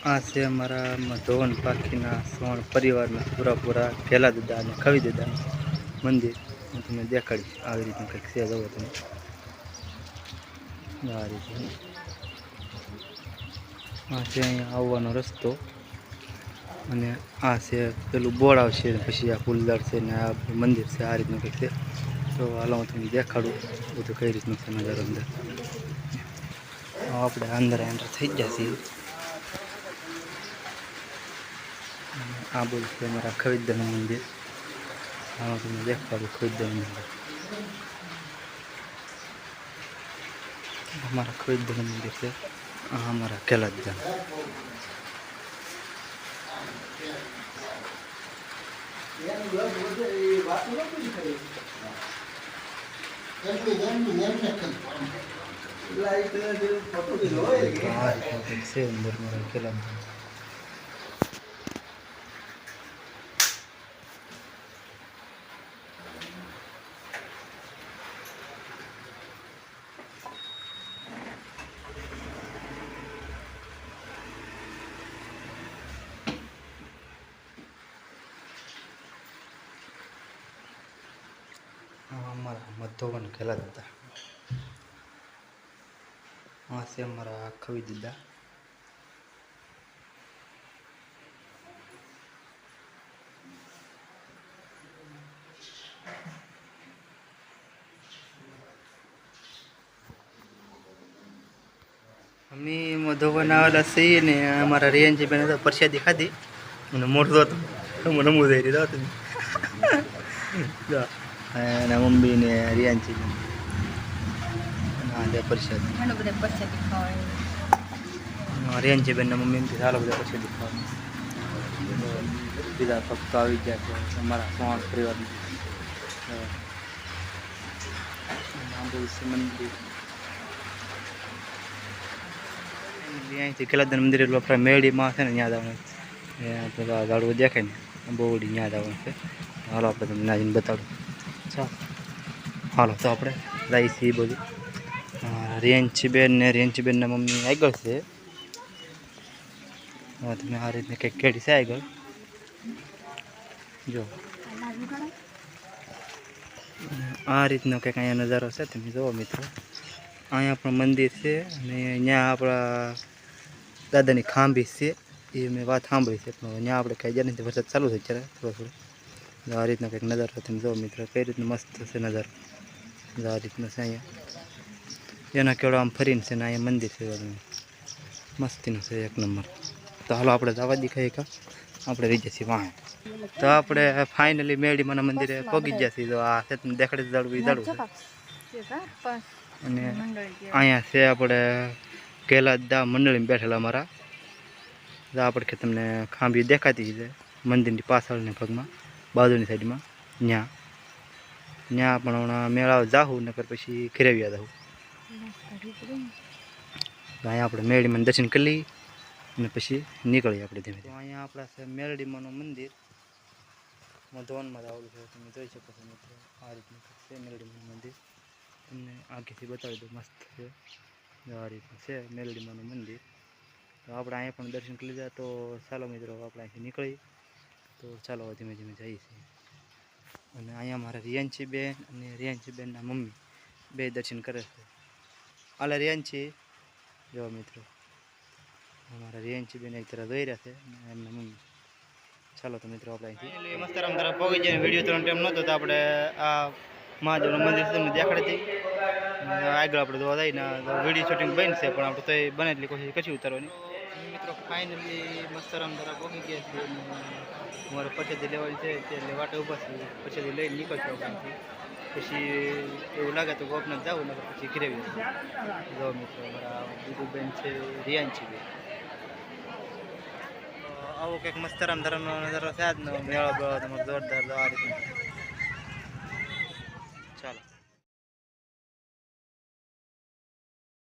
આ છે અમારા ધોવન પાખીના સોણ પરિવારના પૂરા પૂરા ઘેલા દાદા અને ખવી દીધા મંદિર. હું તમને દેખાડીશ આવી રીતનું કંઈક છે જવો તમે. આ આ છે અહીંયા આવવાનો રસ્તો. અને આ છે પેલું બોર્ડ આવશે પછી આ ફૂલદાર છે ને આ મંદિર છે, આ રીતનું કંઈક છે. તો હાલો હું તમને દેખાડું બધું કઈ રીતનું છે નજારો અંદર. આપણે અંદર એન્ટર થઈ ગયા છીએ અને આ બોલ છે અમારા ખરીદદારનું મંદિર. આમાં તમને દેખાડું ખરીદદારનું મંદિર. અમારા ખરીદદારનું મંદિર છે. આ અમારા કેલાદાન લાઈટ કંઈક છે અંદર મારા કેલાદાન આ અમારા મધોવન ખેલા દાદા આ છે અમારા કવિ દાદા અમે મધોવન આવેલા છીએ ને અમારા રિયાનજી બેન હતા, પ્રસાદી ખાધી. મને મોટો હતો મને નમવું થઈ રહ્યો અને મમ્મી ને હા તે પ્રસાદી. ઘણું બધા પ્રસાદી ખવાય રિયાનજી બેન મમ્મી એમથી સારો બધા પ્રસાદી ખાવાનું. બીજા ભક્તો આવી ગયા છે અમારા સોણ પરિવારના. મંદિર અહીંયાથી કેલાદાન મંદિર એટલું આપણા મેળીમાં છે ને ત્યાં જવાનું. પેલા ગાડું દેખાય ને બહુડી ત્યાં જવાનું છે. હાલો આપણે તમને ના બતાડું. હાલો, તો આપણે લાવી છીએ બધું. રિયન્ચીબેન ને રિયન્ચીબેનના મમ્મી આગળ છે. તમે આ રીતને કંઈક કેડી છે આગળ? જો. આ રીતનો કંઈક અહીંયા નજારો છે, તમે જુઓ મિત્રો. અહીંયા પણ મંદિર છે અને અહીંયા આપણા દાદાની ખાંભી છે, એ મેં વાત સાંભળી છે, પણ અહીંયા આપણે કાંઈ જ્યાં નથી વરસાદ ચાલુ થઈ જાય થોડો થોડો. આ રીતનો કંઈક નજારો તમે જુઓ મિત્રો કઈ રીતનો મસ્ત છે નજારો. જો આ રીતનો છે અહીંયા. એના કેળો આમ ફરીને છે ને અહીંયા મંદિર છે મસ્તીનું છે એક નંબર. તો હાલો આપણે જવા દેખાય કા આપણે રહી જઈએ વાહ. તો આપણે ફાઇનલી મેળીમાના મંદિરે પગી ગયા છીએ. તો આ છે તમે દેખાડે જાડવું એ જાડવું અને અહીંયા છે આપણે કેલાદા મંડળીમાં બેઠેલા અમારા. આપણે કે તમને ખાંભી દેખાતી છે મંદિરની પાછળને ભાગમાં. બાજુની સાઈડમાં ત્યાં ત્યાં પણ હમણાં મેળા જાહું, નકર પછી ઘેરવ્યા જાહું. તો અહીંયા આપણે મેળીમાં દર્શન કરી લઈએ અને પછી નીકળીએ આપણે ધીમે ધીમે. અહીંયા આપણા છે મેરડીમાંનું મંદિર. જ આવેલું છે, તમે જોઈ શકો છો મિત્રો, આ રીતનું છે મેરડીમાંનું મંદિર. તમને આગેથી બતાવી દઉં, મસ્ત છે. આ રીતનું છે મેરડીમાંનું મંદિર. તો આપણે અહીંયા પણ દર્શન કરી લીધા, તો ચાલો મિત્રો, આપણે અહીંથી નીકળીએ. તો ચાલો ધીમે ધીમે જઈએ છીએ. અને અહીંયા મારા રિયાંશી બેન અને રિયાંશી બેનના મમ્મી બે દર્શન કરે છે. આલે રિયાંશી જો મિત્રો, અમારા રિયાંશી બેન એક તરફ રહ્યા છે અને એમના મમ્મી. ચાલો તો મિત્રો આપણે મસ્તરામ તરફ પહોંચી જાય વીડિયો ત્રણ ટાઈમ નહોતો તો આપણે આ મહાદેવનું મંદિર તમને દેખાડી આગળ આપણે જોવા જઈએ ને વીડિયો શૂટિંગ બનશે, પણ આપણે તો બને એટલી કોશિશ કશી ઉતારવાની. મિત્રો ફાઇનલી મસ્તરામ દ્વારા પહોંચી ગયા છે અમારે પછેથી લેવાની છે તે એટલે વાટે ઊભા છીએ. પછેથી લઈને નીકળશો ગામથી. પછી એવું લાગે તો ગોપનાથ જવું ને પછી ઘરેવી જો મિત્રો, અમારા બીજુબેન છે રિયાંશી બેન આવો કંઈક મસ્તરામ ધરમનો નજારો થયા જ ને મેળો બેળો તમારો જોરદાર આ રીતનો